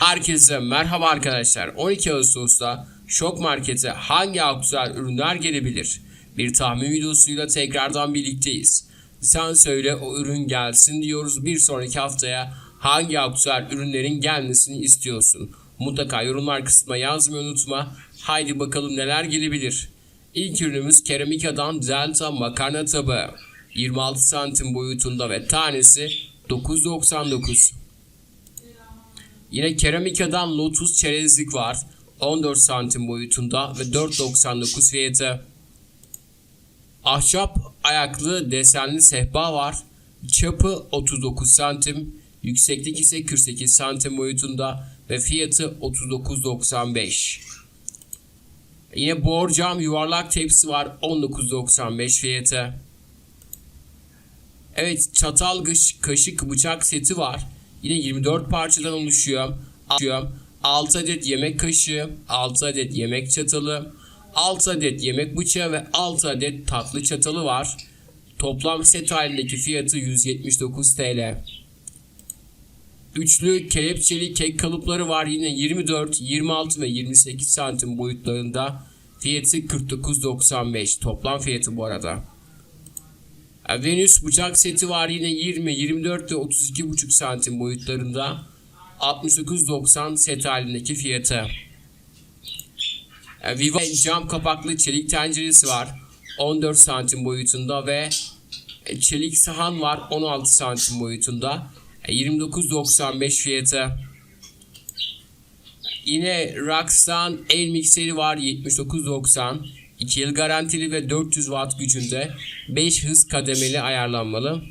Herkese merhaba arkadaşlar. 12 Ağustos'ta Şok Market'e hangi aktüel ürünler gelebilir? Bir tahmin videosuyla tekrardan birlikteyiz. Sen söyle o ürün gelsin diyoruz. Bir sonraki haftaya hangi aktüel ürünlerin gelmesini istiyorsun? Mutlaka yorumlar kısmına yazmayı unutma. Haydi bakalım neler gelebilir. İlk ürünümüz Keramika'dan Delta makarna tabağı. 26 santim boyutunda ve tanesi 9.99. Yine keramikadan Lotus çerezlik var. 14 santim boyutunda ve 4.99 fiyatı. Ahşap ayaklı desenli sehpa var. Çapı 39 santim, yükseklik ise 48 santim boyutunda ve fiyatı 39.95. Yine borcam yuvarlak tepsi var 19.95 fiyatı. Evet çatal kaş- kaşık bıçak seti var. Yine 24 parçadan oluşuyor. 6 adet yemek kaşığı, 6 adet yemek çatalı, 6 adet yemek bıçağı ve 6 adet tatlı çatalı var. Toplam set halindeki fiyatı 179 TL. Üçlü kelepçeli kek kalıpları var yine 24, 26 ve 28 santim boyutlarında. Fiyatı 49.95 toplam fiyatı bu arada. Venüs bıçak seti var yine 20, 24 ve 32,5 santim boyutlarında. 69.90 set halindeki fiyatı. Viva cam kapaklı çelik tenceresi var. 14 santim boyutunda ve e, çelik sahan var 16 santim boyutunda. E, 29.95 fiyatı. Yine Rox'tan el mikseri var 79.90. 2 yıl garantili ve 400 watt gücünde 5 hız kademeli ayarlanmalı.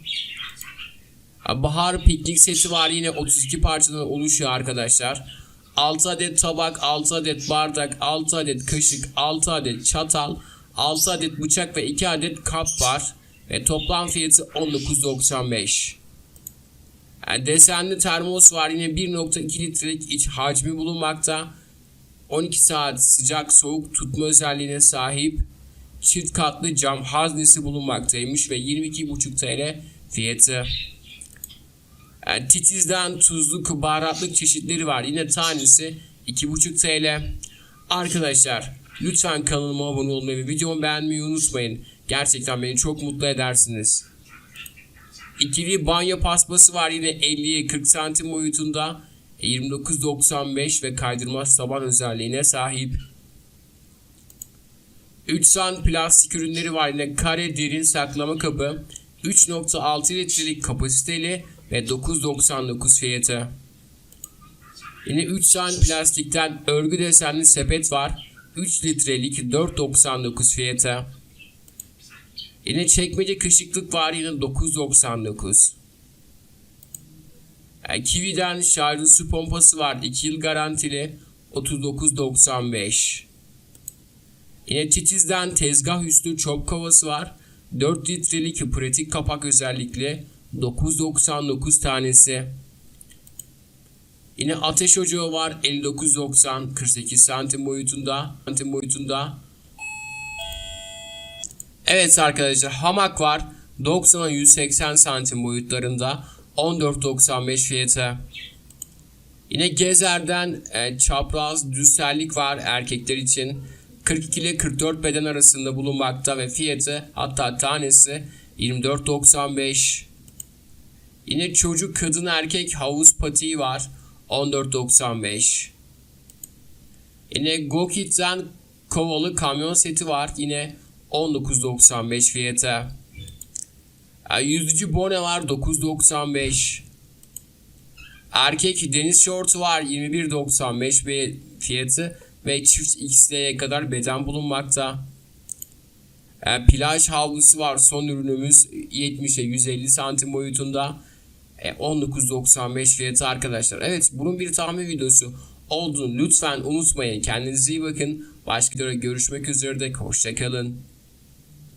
Ha, Bahar piknik seti var yine 32 parçadan oluşuyor arkadaşlar. 6 adet tabak, 6 adet bardak, 6 adet kaşık, 6 adet çatal, 6 adet bıçak ve 2 adet kap var. Ve toplam fiyatı 19.95. Yani desenli termos var yine 1.2 litrelik iç hacmi bulunmakta. 12 saat sıcak soğuk tutma özelliğine sahip çift katlı cam haznesi bulunmaktaymış ve 22,5 TL fiyatı. Yani titizden tuzluk baharatlık çeşitleri var. Yine tanesi 2,5 TL. Arkadaşlar lütfen kanalıma abone olmayı ve videomu beğenmeyi unutmayın. Gerçekten beni çok mutlu edersiniz. İkili banyo paspası var yine 50'ye 40 santim boyutunda. 29.95 ve kaydırmaz taban özelliğine sahip. 3 san plastik ürünleri var yine kare derin saklama kabı. 3.6 litrelik kapasiteli ve 9.99 fiyatı. Yine 3 san plastikten örgü desenli sepet var. 3 litrelik 4.99 fiyatı. Yine çekmece kaşıklık var yine 9.99. Yani Kiwi'den şarjlı su pompası var 2 yıl garantili. 39.95. Yine Titiz'den tezgah üstü çöp kovası var. 4 litrelik pratik kapak özellikle 9.99 tanesi. Yine ateş ocağı var. 59.90 48 santim boyutunda. Santim boyutunda. Evet arkadaşlar hamak var. 90'a 180 santim boyutlarında 14.95 fiyatı. Yine Gezer'den e, çapraz düzsellik var erkekler için. 42 ile 44 beden arasında bulunmakta ve fiyatı hatta tanesi 24.95. Yine çocuk kadın erkek havuz patiği var 14.95. Yine Gokit'ten kovalı kamyon seti var yine 19.95 fiyatı. Yüzücü bone var 9.95. Erkek deniz şortu var 21.95 ve fiyatı ve çift XL'ye kadar beden bulunmakta. Yani plaj havlusu var son ürünümüz 70'e 150 santim boyutunda. E, 19.95 fiyatı arkadaşlar. Evet bunun bir tahmin videosu olduğunu lütfen unutmayın. Kendinize iyi bakın. Başka videoda görüşmek üzere de hoşçakalın.